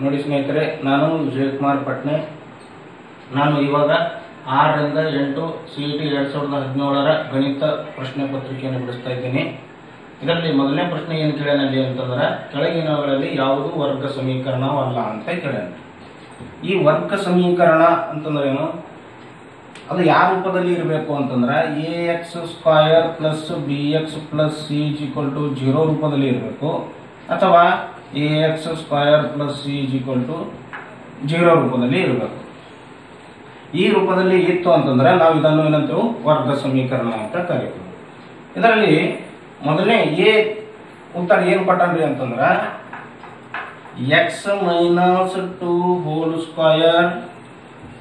ನೋಡಿ ಸ್ನೇಹಿತರೆ, ನಾನು ವಿಜಯಕುಮಾರ್ ಪಟ್ನೆ. ನಾನು ಇವಾಗ ಆರರಿಂದ ಎಂಟು ಸಿ ಇ ಟಿ ಎರಡು ಸಾವಿರದ ಹದಿನೇಳರ ಗಣಿತ ಪ್ರಶ್ನೆ ಪತ್ರಿಕೆಯನ್ನು ಬಿಡಿಸ್ತಾ ಇದ್ದೀನಿ. ಇದರಲ್ಲಿ ಮೊದಲನೇ ಪ್ರಶ್ನೆ ಏನು ಕೇಳನಲ್ಲಿ ಅಂತಂದ್ರೆ ಕೆಳಗಿನವುಗಳಲ್ಲಿ ಯಾವುದು ವರ್ಗ ಸಮೀಕರಣವಲ್ಲ ಅಂತ ಕೇಳ್ಯಾನ ಈ ವರ್ಗ ಸಮೀಕರಣ ಅಂತಂದ್ರೆ ಏನು ಅದು ಯಾವ ರೂಪದಲ್ಲಿ ಇರಬೇಕು ಅಂತಂದ್ರೆ A X square plus B X plus C equal to zero ರೂಪದಲ್ಲಿ ಇರಬೇಕು. ಅಥವಾ A X square plus C is equal to zero ರೂಪದಲ್ಲಿ ಇರಬೇಕು. ಈ ರೂಪದಲ್ಲಿ ಇತ್ತು ಅಂತಂದ್ರೆ ನಾವು ಇದನ್ನು ಏನಂತೇವೆ? ವರ್ಗ ಸಮೀಕರಣ ಅಂತ ಕರಿತೀವಿ. ಇದರಲ್ಲಿ ಮೊದಲನೇ ಎ ಉತ್ತರ ಏನು ಕೊಟ್ಟನ್ರಿ ಅಂತಂದ್ರೆ X minus two whole square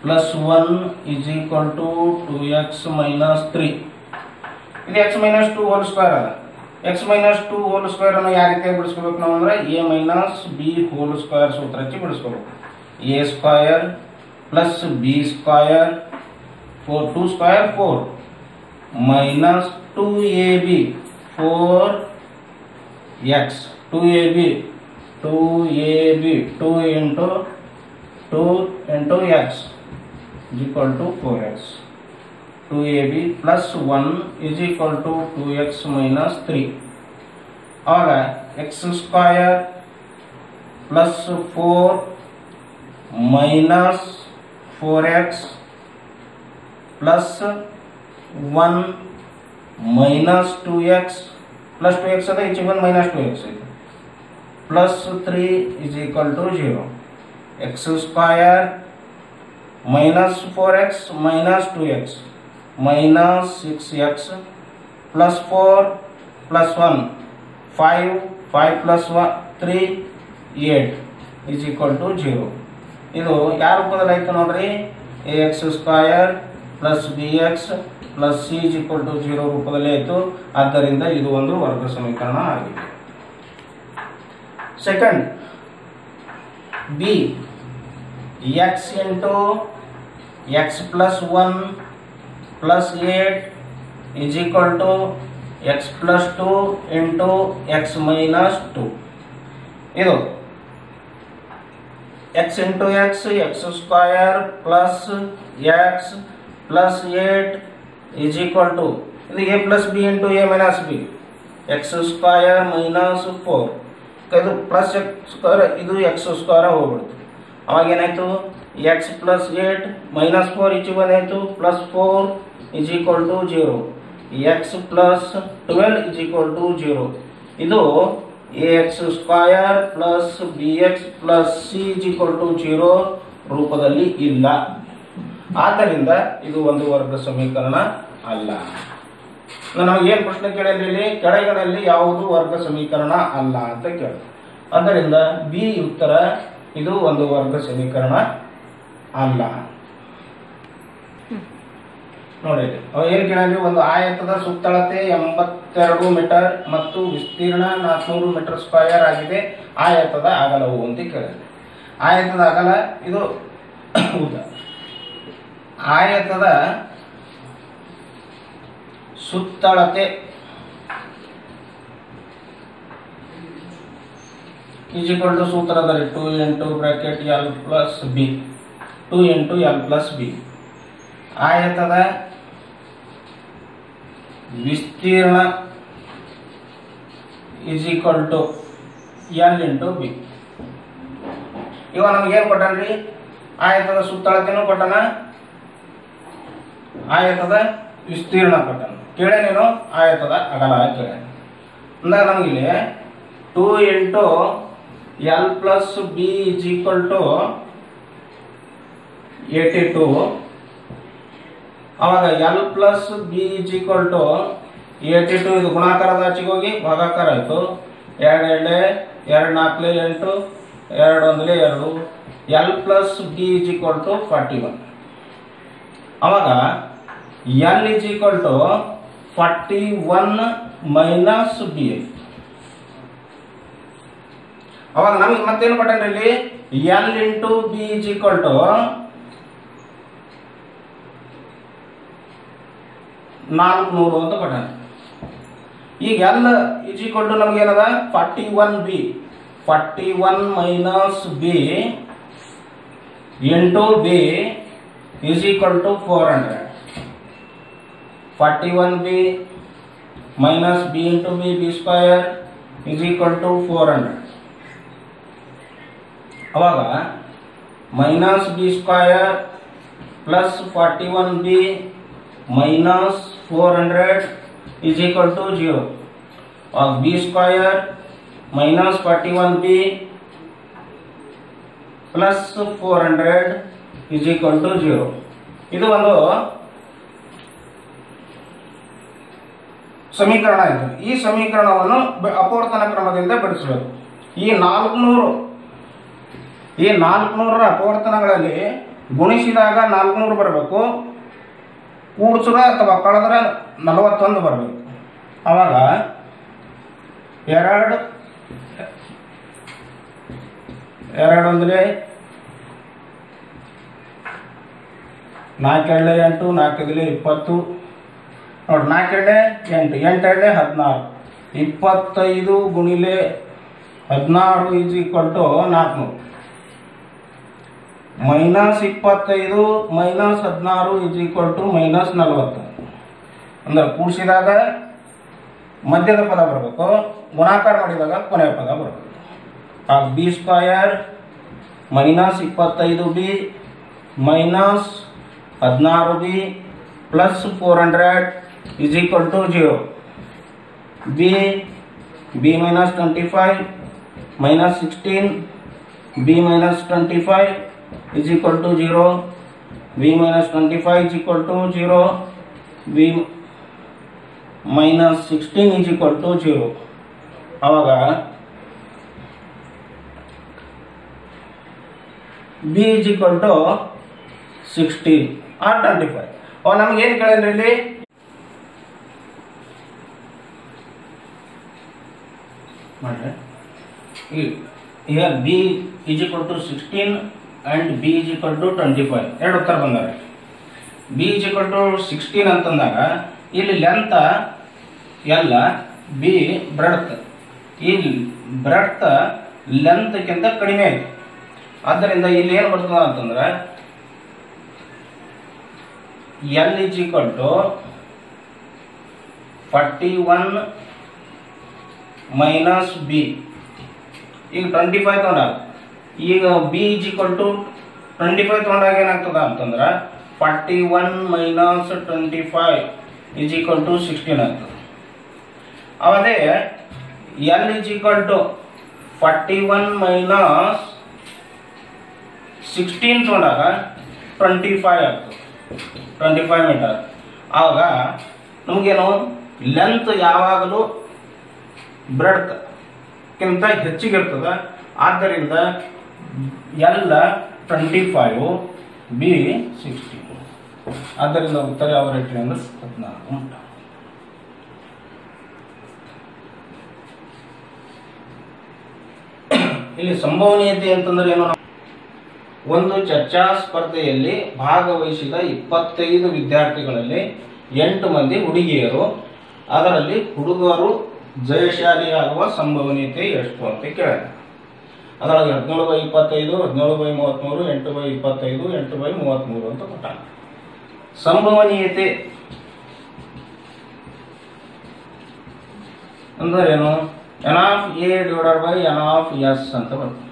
plus one is equal to two X minus three ಇದು X minus two whole square ಅದ X minus two whole square ಅನ್ನು ಯಾವ ರೀತಿಯಾಗಿ ಬಿಡಿಸ್ಕೋಬೇಕು ನಾವು ಅಂದ್ರೆ A minus B whole square ಸೂತ್ರ ಹಚ್ಚಿ ಬಿಡಿಸ್ಕೋಬೇಕು. A square plus B square four two square four minus two A B four X two A B two A B two into two into X is equal to 4x 2ab plus 1 is equal to 2x minus 3 ಆಗ x square plus four minus four X plus one minus two X plus two X ಅದ ಈಚೆಗೆ ಒಂದು minus two X ಇದೆ plus three is equal to zero X square minus 4x minus 2x minus 6x plus 4 plus 1 5 5 plus 1 3 8 is equal to 0 ಇದು ಯಾವ ರೂಪದಲ್ಲಿ ಆಯ್ತು ನೋಡ್ರಿ? A X square plus B X plus C is equal to zero ರೂಪದಲ್ಲಿ ಆಯಿತು. ಆದ್ದರಿಂದ ಇದು ಒಂದು ವರ್ಗ ಸಮೀಕರಣ ಆಗಿದೆ. Second B X into X plus one plus eight is equal to X plus two into X minus two ಇದು X into X X square plus X plus eight is equal to ಇದು A plus B into A minus B X square minus four ಇದು plus X square ಇದು X square ಹೋಗ್ಬಿಡ್ತು ಅವಾಗ ಏನಾಯಿತು X plus eight minus four ಈಚೆ ಬಂದಾಯ್ತು. Plus four is equal to zero X plus twelve is equal to zero ಇದು A X square plus B X plus C is equal to zero ರೂಪದಲ್ಲಿ ಇಲ್ಲ. ಆದ್ದರಿಂದ ಇದು ಒಂದು ವರ್ಗ ಸಮೀಕರಣ ಅಲ್ಲ. ನಾವು ಏನು ಪ್ರಶ್ನೆ ಕೇಳಿದ್ರಿ ಕೆಳಗಡೆಯಲ್ಲಿ ಯಾವುದು ವರ್ಗ ಸಮೀಕರಣ ಅಲ್ಲ ಅಂತ ಕೇಳಿ ಆದ್ದರಿಂದ ಬಿ ಉತ್ತರ ಇದು ಒಂದು ವರ್ಗ ಸಮೀಕರಣ ಅಲ್ಲ. ನೋಡಿ ಕೇಳಿದ್ವಿ ಒಂದು ಆಯತದ ಸುತ್ತಳತೆ ಎಂಬತ್ತೆರಡು ಮೀಟರ್ ಮತ್ತು ವಿಸ್ತೀರ್ಣ ನಾಲ್ಕುನೂರು ಮೀಟರ್ ಸ್ಕ್ವಯರ್ ಆಗಿದೆ. ಆಯತದ ಅಗಲವು ಅಂತ ಕೇಳಿದೆ. ಆಯತದ ಅಗಲ, ಇದು ಉದ್ದ. ಆಯತದ ಸುತ್ತಳತೆ ಈಜಿಕ್ವಲ್ ಸೂತ್ರದಲ್ಲಿ two into bracket L plus B. Two into L plus B. ಆಯತದ ವಿಸ್ತೀರ್ಣ is equal to L into B ಇವಾಗ ನಮ್ಗೇನು ಕೊಟ್ಟನ್ರಿ ಆಯತದ ಸುತ್ತಳತೆನೂ ಕೊಟ್ಟನ? ಆಯತದ ವಿಸ್ತೀರ್ಣ ಕೊಟ್ಟನ. ನೀನು? ಆಯತದ ಅಗಲ ಕೇಳ ಅಂದಾಗ ನಮಗಿಲ್ಲಿ two into L plus B is equal to eighty two ಅವಾಗ L plus B is equal to eighty two ಇದು ಗುಣಾಕಾರದ ಆಚೆಗೆ ಹೋಗಿ ಭಾಗಾಕಾರ ಆಯಿತು. ಎರಡು ಎರಡೇ ಎರಡು ನಾಲ್ಕಲೆ ಎಂಟು, ಎರಡು ಒಂದಲೇ ಎರಡು. L plus B is equal to forty one ಅವಾಗ L is equal to forty one minus B ಅವಾಗ ನಮಗೆ ಮತ್ತೇನು ಇಲ್ಲಿ? L into B is equal to ನಾಲ್ಕುನೂರು ಅಂತ ಕೊಟ್ಟಾನೆ ಈಗ ಎಲ್ಲ ಇಸ್ ಈಕ್ವಲ್ ಟು ನಮ್ಗೆ ಏನದ? Forty one B forty one minus B into B is equal to four hundred forty one B minus B into B B square is equal to four hundred ಅವಾಗ minus B square plus forty one B minus four hundred is equal to zero B square minus forty one B plus four hundred two ಇದು ಒಂದು ಸಮೀಕರಣ ಇದೆ. ಈ ಸಮೀಕರಣವನ್ನು ಅಪವರ್ತನ ಕ್ರಮದಿಂದ ಬಿಡಿಸಬೇಕು. ಈ ನಾಲ್ಕುನೂರು, ಈ ನಾಲ್ಕುನೂರರ ಅಪವರ್ತನಗಳಲ್ಲಿ ಗುಣಿಸಿದಾಗ ನಾಲ್ಕುನೂರು ಬರಬೇಕು. ಕೂಡಿಸಿದ ಅಥವಾ ಕಳೆದ್ರೆ ನಲವತ್ತೊಂದು ಬರಬೇಕು. ಅವಾಗ ಎರಡು ಎರಡು ಅಂದರೆ ನಾಲ್ಕೆರಡೆ ಎಂಟು ನಾಲ್ಕೈದಲೆ ಇಪ್ಪತ್ತು. ನೋಡಿ ನಾಲ್ಕೆರಡೆ ಎಂಟು ಎಂಟೆರಡೆ ಹದಿನಾರು. ಇಪ್ಪತ್ತೈದು ಗುಣಿಲೆ ಹದಿನಾರು ಈಸ್ ಕೊಟ್ಟು ನಾಲ್ಕುನೂರು ಮೈನಸ್ ಇಪ್ಪತ್ತೈದು, ಮೈನಸ್ ಹದಿನಾರು ಇಸ್ ಈಕ್ವಲ್ ಟು ಮೈನಸ್ ನಲವತ್ತು. ಅಂದ್ರೆ ಕೂಡಿಸಿದಾಗ ಮಧ್ಯದ ಪದ ಬರಬೇಕು. ಗುಣಾಕಾರ ಮಾಡಿದಾಗ ಕೊನೆಯ ಪದ ಬರಬೇಕು. ಆ ಬಿ ಸ್ಕ್ವಯರ್ ಮೈನಸ್ ಇಪ್ಪತ್ತೈದು ಬಿ ಮೈನಸ್ ಹದಿನಾರು B plus four hundred is equal to zero B B minus twenty five minus sixteen B minus twenty five is equal to 0 b minus 25 is equal to 0 b minus 16 is equal to 0 ಅವಾಗ b is equal to 16 or 25 ಅವಾಗ ನಮ್ಗೆ ಏನು ಕೇಳಿದ್ರಿ ಇಲ್ಲಿ ಮಾಡ್ರಿ ಈ- ಈಗ B is equal to sixteen and B is equal to twenty five ಎರಡು ಉತ್ತರ ಬಂದರೆ B is equal to sixteen ಅಂತಂದಾಗ, ಇಲ್ಲಿ ಲೆಂತ್ ಎಲ್ಲ ಬಿ ಬ್ರೆಡ್ತ್ ಈ ಬ್ರೆಡ್ತ್ ಲೆಂತ್ಕ್ಕಿಂತ ಕಡಿಮೆ ಐತಿ. ಆದ್ದರಿಂದ ಇಲ್ಲಿ ಏನು ಬರ್ತದ ಅಂತಂದ್ರೆ L is equal to forty one minus B ಈಗ ಟ್ವೆಂಟಿ ಫೈವ್ ತೊಗೊಂಡಾಗ. ಈಗ ಬಿ ಈಜ್ ಈಕ್ವಲ್ ಟು ಟ್ವೆಂಟಿ ಫೈವ್ ತೊಗೊಂಡಾಗ ಏನಾಗ್ತದ ಅಂತಂದ್ರೆ forty one minus twenty five is equal to sixteen ಆಗ್ತದೆ. ಅದೇ L is equal to forty one minus sixteen ತೊಗೊಂಡಾಗ ಟ್ವೆಂಟಿ ಫೈವ್ ಆಗ್ತದೆ. ಟ್ವೆಂಟಿ ಫೈವ್ ಮೀಟರ್ ಆವಾಗ ನಮಗೇನು? ಲೆಂತ್ ಯಾವಾಗಲೂ ಬ್ರೆಡ್ತ್ ಕ್ಕಿಂತ ಹೆಚ್ಚಿಗೆ ಇರ್ತದೆ ಆದ್ದರಿಂದ ಎಲ್ಲ ಟ್ವೆಂಟಿ ಫೈವ್ ಬಿ ಸಿಕ್ಸ್ಟಿ ಆದ್ದರಿಂದ ಉತ್ತರ ಯಾವ ರೇಟ್ರಿ ಅಂದ್ರೆ ಹದಿನಾಲ್ಕು ಇಲ್ಲಿ ಸಂಭವನೀಯತೆ ಅಂತಂದ್ರೆ ಏನು? ಒಂದು ಚರ್ಚಾ ಸ್ಪರ್ಧೆಯಲ್ಲಿ ಭಾಗವಹಿಸಿದ ಇಪ್ಪತ್ತೈದು ವಿದ್ಯಾರ್ಥಿಗಳಲ್ಲಿ ಎಂಟು ಮಂದಿ ಹುಡುಗಿಯರು. ಅದರಲ್ಲಿ ಹುಡುಗರು ಜಯಶಾಲಿಯಾಗುವ ಸಂಭವನೀಯತೆ ಎಷ್ಟು ಅಂತ ಕೇಳಿದೆ ಅದರೊಳಗೆ ಹದಿನೇಳು ಬೈ ಇಪ್ಪತ್ತೈದು, ಹದಿನೇಳು ಬೈ ಮೂವತ್ತ್ಮೂರು, ಎಂಟು ಬೈ ಇಪ್ಪತ್ತೈದು, ಎಂಟು ಬೈ ಮೂವತ್ತ್ಮೂರು ಅಂತ ಕೊಟ್ಟಾನೆ. ಸಂಭವನೀಯತೆ ಅಂದ್ರೆ ಏನು N of A divided by N of S ಅಂತ ಬರ್ತದೆ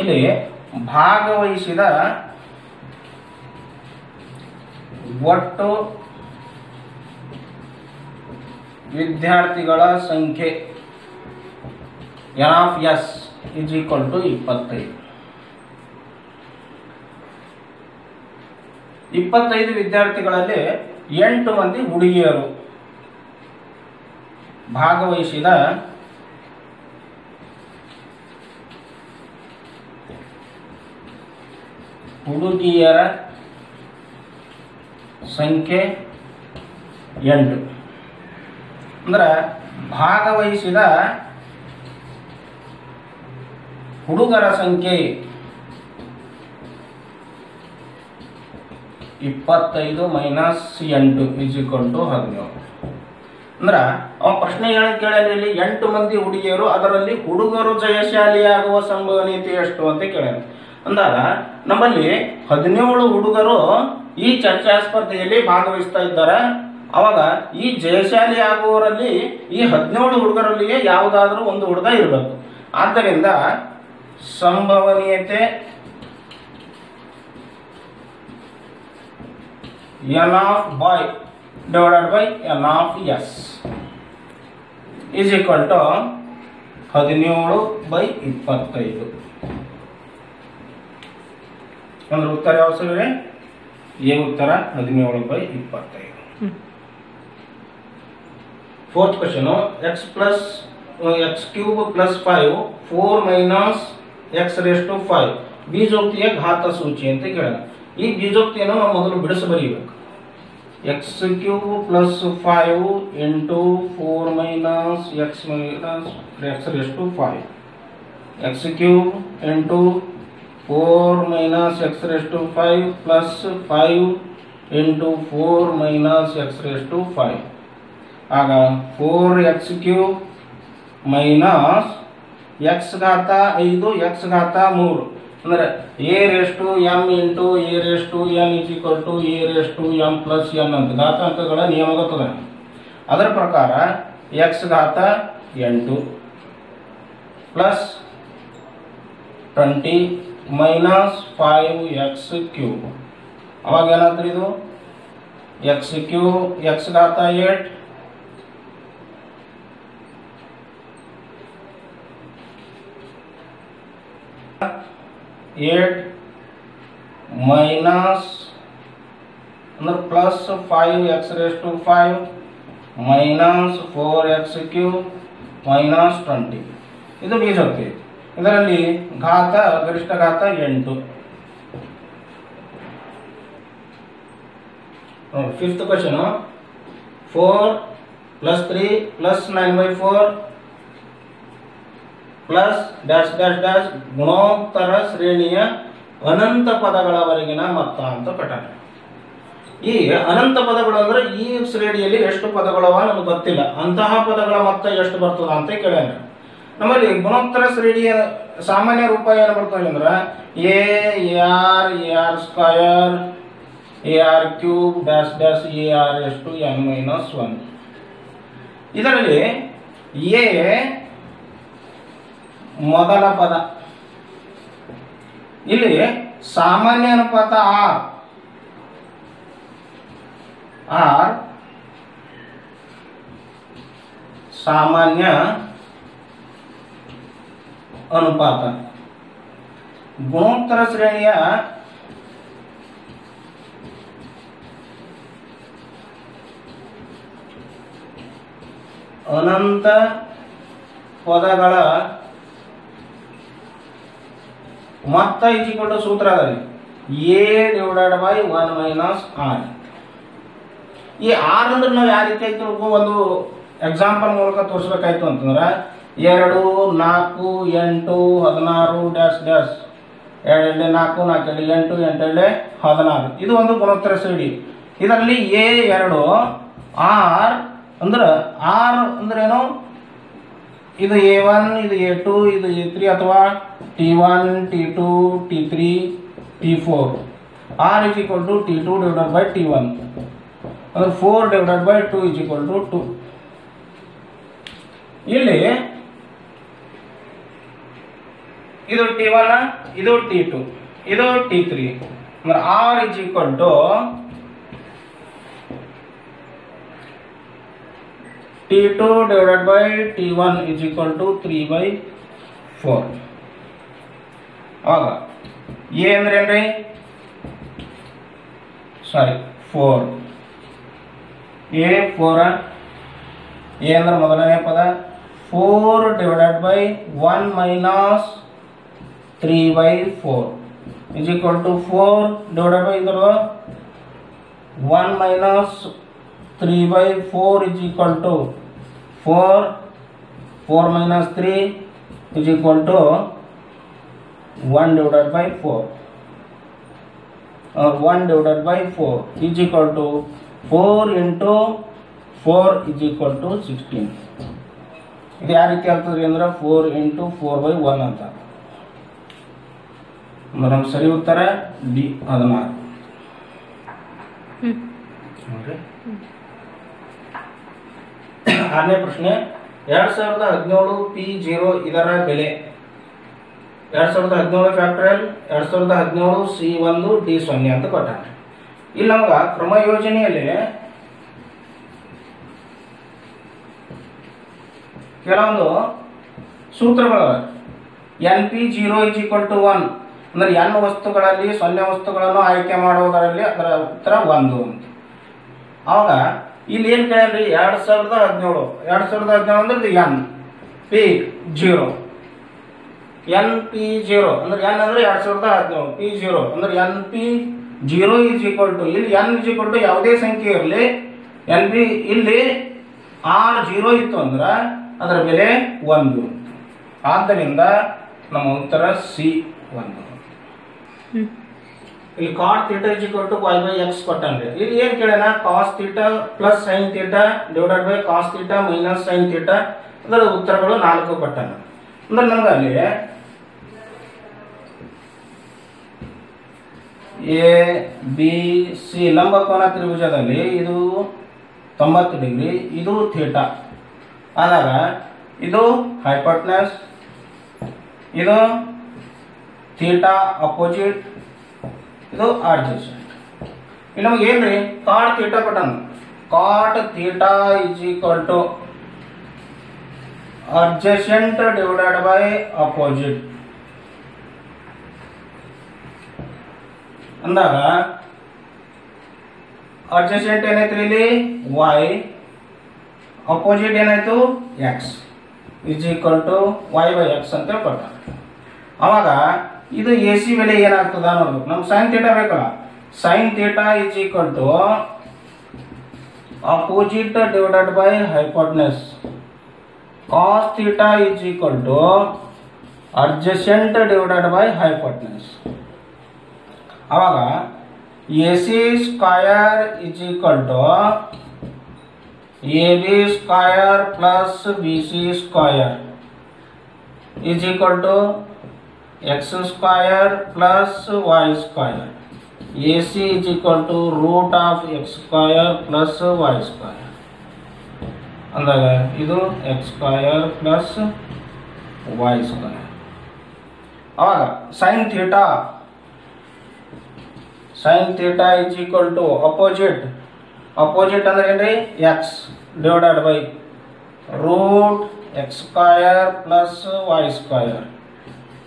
ಇಲ್ಲಿ ಭಾಗವಹಿಸಿದ ಒಟ್ಟು ವಿದ್ಯಾರ್ಥಿಗಳ ಸಂಖ್ಯೆ N of S is equal to ಇಪ್ಪತ್ತೈದು. ಇಪ್ಪತ್ತೈದು ವಿದ್ಯಾರ್ಥಿಗಳಲ್ಲಿ ಎಂಟು ಮಂದಿ ಹುಡುಗಿಯರು. ಭಾಗವಹಿಸಿದ ಹುಡುಗಿಯರ ಸಂಖ್ಯೆ ಎಂಟು. ಅಂದ್ರೆ ಭಾಗವಹಿಸಿದ ಹುಡುಗರ ಸಂಖ್ಯೆ ಇಪ್ಪತ್ತೈದು ಮೈನಸ್ ಎಂಟು ಈಕ್ವಲ್ ಟು ಹದಿನೇಳು. ಅಂದ್ರ, ಅವ ಪ್ರಶ್ನೆ ಹೇಳ ಕೇಳ್ಯಾನ ಇಲ್ಲಿ. ಎಂಟು ಮಂದಿ ಹುಡುಗಿಯರು, ಅದರಲ್ಲಿ ಹುಡುಗರು ಜಯಶಾಲಿಯಾಗುವ ಸಂಭವನೀಯತೆ ಎಷ್ಟು ಅಂತ ಕೇಳ್ಯಾನ ಅಂದಾಗ, ನಮ್ಮಲ್ಲಿ ಹದಿನೇಳು ಹುಡುಗರು ಈ ಚರ್ಚಾ ಸ್ಪರ್ಧೆಯಲ್ಲಿ ಭಾಗವಹಿಸ್ತಾ ಇದ್ದಾರೆ. ಅವಾಗ ಈ ಜಯಶಾಲಿ ಆಗುವವರಲ್ಲಿ ಈ ಹದಿನೇಳು ಹುಡುಗರಲ್ಲಿಯೇ ಯಾವುದಾದ್ರೂ ಒಂದು ಹುಡುಗ ಇರಬೇಕು. ಆದ್ದರಿಂದ ಸಂಭವನೀಯತೆ N of boy divided by N of S is equal to ಹದಿನೇಳು ಬೈ ಇಪ್ಪತ್ತೈದು. ಅಂದ್ರೆ ಉತ್ತರ ಯಾವ ಸರಿ ಎ ಉತ್ತರ ಹದಿನೇಳು ಬೈ ಇಪ್ಪತ್ತೈದು. Fourth question X plus X cube plus five four minus X raise to five ಬೀಜೋಕ್ತಿಯ ಘಾತ ಸೂಚಿ ಅಂತ ಕೇಳೋಣ. ಈ ಬೀಜೋಕ್ತಿಯನ್ನು ನಾವು ಮೊದಲು ಬಿಡಿಸಿ ಬರೀಬೇಕು. X cube plus five into four minus X minus X raise to five X cube into four minus X raise to five plus five into four minus X raise to five ಆಗ four X cube minus X ಘಾತ ಐದು X ಘಾತ ಮೂರು. ಅಂದ್ರೆ A raise to M into A raise to N is equal to A raise to M plus N ಅಂತ. ಘಾತಾಂಕಗಳ ನಿಯಮ ಅದರ ಪ್ರಕಾರ ಎಕ್ಸ್ ಘಾತ ಎಂಟು plus twenty minus five X cube ಅವಾಗ ಏನಾದ್ರೂ ಇದು? ಎಕ್ಸ್ ಕ್ಯೂ ಎಕ್ಸ್ ಘಾತ ಏಟ್ ಏಟ್ ಮೈನಸ್ ಅಂದ್ರೆ plus five X raise to five minus four X cube minus twenty. ಇದು ಬೀಜೋಕ್ತಿ ಇದರಲ್ಲಿ ಘಾತ, ಗರಿಷ್ಠ ಘಾತ ಎಂಟು. Fifth question four plus three plus nine by four plus dash dash dash ಗುಣೋತ್ತರ ಶ್ರೇಣಿಯ ಅನಂತ ಪದಗಳವರೆಗಿನ ಮೊತ್ತ ಅಂತ ಪಠಣ ಈ ಅನಂತ ಪದಗಳು ಅಂದ್ರೆ ಈ ಶ್ರೇಣಿಯಲ್ಲಿ ಎಷ್ಟು ಪದಗಳವ ನಮ್ಗೆ ಗೊತ್ತಿಲ್ಲ. ಅಂತಹ ಪದಗಳ ಮೊತ್ತ ಎಷ್ಟು ಬರ್ತದ ಅಂತ ಕೇಳೋಣ. ನಮ್ಮಲ್ಲಿ ಗುಣೋತ್ತರ ಶ್ರೇಣಿಯ ಸಾಮಾನ್ಯ ರೂಪ ಏನು ಬರ್ತದೆ ಅಂದ್ರೆ a, r a, r square, a, r cube, dash dash, a, r s to n minus one. ಇದರಲ್ಲಿ ಎ ಮೊದಲ ಪದ. ಇಲ್ಲಿ ಸಾಮಾನ್ಯ ಅನುಪಾತ ಆರ್. ಆರ್ ಸಾಮಾನ್ಯ ಅನುಪಾತ. ಗುಣೋತ್ತರ ಶ್ರೇಣಿಯ ಅನಂತ ಪದಗಳ ಮೊತ್ತ ಇಜಿಕೊಂಡು ಸೂತ್ರ ಅದರಲ್ಲಿ a divided by one minus r. ಈ ಆರ್ ಅಂದ್ರೆ ನಾವು ಯಾವ ರೀತಿ ಆಯ್ತು ಒಂದು ಎಕ್ಸಾಂಪಲ್ ಮೂಲಕ ತೋರಿಸ್ಬೇಕಾಯ್ತು ಅಂತಂದ್ರೆ ಎರಡು, ನಾಲ್ಕು, ಎಂಟು, ಹದಿನಾರು, ಡ್ಯಾಶ್ ಡ್ಯಾಶ್. ಎರಡೆರಡೆ, ನಾಲ್ಕು ನಾಲ್ಕೆರಡು ಎಂಟು ಎಂಟೆರಡೆ ಹದಿನಾರು. ಇದು ಒಂದು ಗುಣೋತ್ತರ ಸಿಡಿ ಇದರಲ್ಲಿ ಎ ಎರಡು, ಆರ್ ಅಂದ್ರೆ ಆರ್ ಅಂದ್ರೇನು? ಇದು ಎ ಒನ್ ಇದು ಎ ಟು ಇದು ಎ ತ್ರೀ ಅಥವಾ t one t two t three t four r is equal to t two divided by t one ಅಂದ್ರೆ four divided by two is equal to two ಇಲ್ಲಿ ಇದು T one ಇದು T two ಇದು T three ಅಂದ್ರೆ r is equal to t two divided by t one is equal to three by four ಅವಾಗ a ಅಂದ್ರೆ ಏನ್ರಿ sorry four a four a ಅಂದ್ರೆ ಮೊದಲನೇ ಪದ four divided by one minus three by four is equal to four divided by ಇದ್ರ one minus three by four is equal to four four minus three is equal to one divided by four one divided by four is equal to four into four is equal to sixteen ಇದು ಯಾವ ರೀತಿ ಆಗ್ತದ್ರಿ ಅಂದ್ರೆ four into four by one ಅಂತ. ಅಂದ್ರೆ ನಮ್ಮ ಸರಿ ಉತ್ತರ ಡಿ ಹದಿನಾರು ನೋಡ್ರಿ. ಆರನೇ ಪ್ರಶ್ನೆ, ಎರಡ್ ಸಾವಿರದ ಹದಿನೇಳು ಪಿ ಜೀರೋ ಇದರ ಬೆಲೆ. ಎರಡ್ ಸಾವಿರದ ಹದಿನೇಳು ಫ್ಯಾಕ್ಟ್ರಿಯಲ್ ಎರಡ್ ಸಾವಿರದ ಹದಿನೇಳು ಸಿ ಒಂದು ಡಿ ಸೊನ್ನೆ ಅಂತ ಕೊಟ್ಟಾನೆ ಇಲ್ಲಿ ನಮ್ಗೆ ಕ್ರಮ ಯೋಜನೆಯಲ್ಲಿ ಕೆಲವೊಂದು ಸೂತ್ರಗಳು n p zero is equal to one ಅಂದ್ರೆ ಎನ್ ವಸ್ತುಗಳಲ್ಲಿ ಸೊನ್ನೆ ವಸ್ತುಗಳನ್ನು ಆಯ್ಕೆ ಮಾಡುವುದರಲ್ಲಿ ಅದರ ಉತ್ತರ ಒಂದು ಅಂತ. ಅವಾಗ ಇಲ್ಲಿ ಏನ್ ಕೇಳ್ರಿ ಎರಡ್ ಸಾವಿರದ ಹದಿನೇಳು, ಎರಡ್ ಸಾವಿರದ ಹದಿನೇಳು ಅಂದ್ರೆ n p zero n p zero ಅಂದ್ರೆ ಎನ್ ಅಂದ್ರೆ ಎರಡ್ ಸಾವಿರದ ಹದಿನೇಳು ಪಿ ಜೀರೋ ಅಂದ್ರೆ n p zero is equal to ಇಲ್ಲಿ ಎನ್ ಇಸ್ ಈಕ್ವಲ್ ಟು ಯಾವುದೇ ಸಂಖ್ಯೆ ಇರಲಿ. ಎನ್ ಪಿ ಇಲ್ಲಿ ಆರ್ ಜೀರೋ ಇತ್ತು ಅಂದ್ರೆ ಅದರ ಬೆಲೆ ಒಂದು. ಆದ್ದರಿಂದ ನಮ್ಮ ಉತ್ತರ ಸಿ ಒಂದು. ಇಲ್ಲಿ cot theta is equal to y by x ಕೊಟ್ಟನ್ರಿ ಇಲ್ಲಿ ಏನ್ ಕೇಳೋಣ? Cos theta plus sine theta divided by cos theta minus sine theta ಅದರ ಉತ್ತರಗಳು ನಾಲ್ಕು ಕೊಟ್ಟನ ಅಂದ್ರೆ ನಮ್ಗೆ ಅಲ್ಲಿ ಎ ಬಿ ಸಿ ಲಂಬಕೋನ ತ್ರಿಭುಜದಲ್ಲಿ ಇದು ತೊಂಬತ್ತು ಡಿಗ್ರಿ, ಇದು ಥೀಟಾ ಆದಾಗ ಇದು ಹೈಪಟ್ನಸ್ ಇದು ಥೀಟಾ ಅಪೋಸಿಟ್ ಇದು ಅಡ್ಜಸೆಂಟ್ ಇಲ್ಲಿ ನಮಗೆ ಏನ್ರಿ? ಕಾಟ್ ಥೀಟಾ ಕೊಟ್ಟಂಗ. Cot theta is equal to adjacent divided by opposite ಅಂದಾಗ ಅಡ್ಜಸೆಂಟ್ ಏನಾಯ್ತು ಇಲ್ಲಿ? ವೈ ಅಪೋಸಿಟ್ ಏನಾಯ್ತು? X is equal to y by x ಅಂತ ಕೊಟ್ಟ ಅವಾಗ ಇದು ಎ ಸಿ ಬೆಲೆ ಏನಾಗ್ತದ ನೋಡ್ಬೇಕು. ನಮ್ಗೆ ಸೈನ್ ಥೀಟಾ ಬೇಕಲ್ಲ. Sine theta is equal to opposite divided by hypotenuse cos theta is equal to adjacent divided by hypotenuse ಅವಾಗ a c square is equal to a b square plus b c square is equal to x square plus y square a c is equal to root of x square plus y square ಅಂದಾಗ ಇದು x square plus y square ಅವಾಗ sine theta sine theta is equal to opposite opposite ಅಂದ್ರೆ ಏನ್ರಿ x divided by root x square plus y square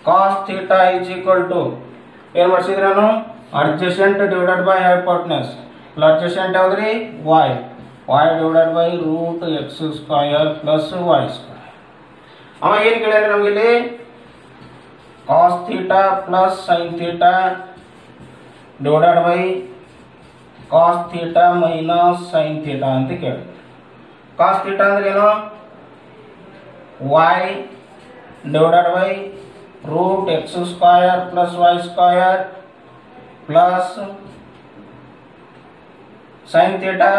cos theta is equal to ಏನು ಮಾಡ್ಸಿದ್ರಿ ನಾನು adjacent divided by hypotenuse adjacent ಯಾವ್ದ್ರಿ y y divided by root x square plus y square ಅವ ಏನು ಕೇಳ್ಯಾರ ನಮ್ಗೆ ಇಲ್ಲಿ cos theta plus sine theta divided by cos theta minus sine theta ಅಂತ ಕೇಳಿ ಕಾಸ್ ಥೀಟಾ ಅಂದ್ರೆ ಏನು y divided by root x square plus y square plus sine theta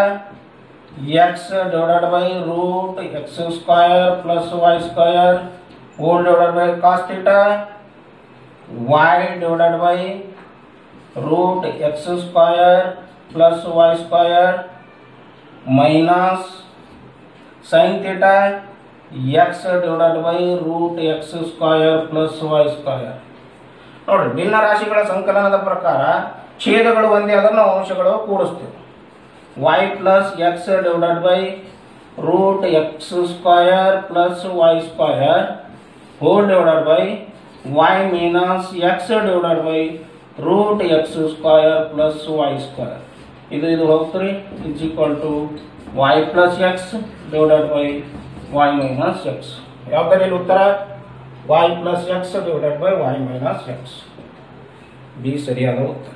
x divided by root x square plus y square whole divided by cos theta y divided by root x square plus y square minus sine theta x divide by root x square plus y square ನೋಡ್ರಿ ಭಿನ್ನ ರಾಶಿಗಳ ಸಂಕಲನದ ಪ್ರಕಾರ ಛೇದಗಳು ಒಂದೇ ಆದ್ರೆ ನಾವು ಅಂಶಗಳು ಕೂಡಿಸ್ತೀವಿ. Y plus x divide by root x square plus y square whole divide by y minus x divide by root x square plus y square ಇದು ಇದು ಹೋಗ್ತೀರಿ is equal to y plus x divide by y minus x ಯಾವ್ದ್ರಲ್ಲಿ ಉತ್ತರ y plus x divided by y minus x B ಸರಿಯಾದ ಉತ್ತರ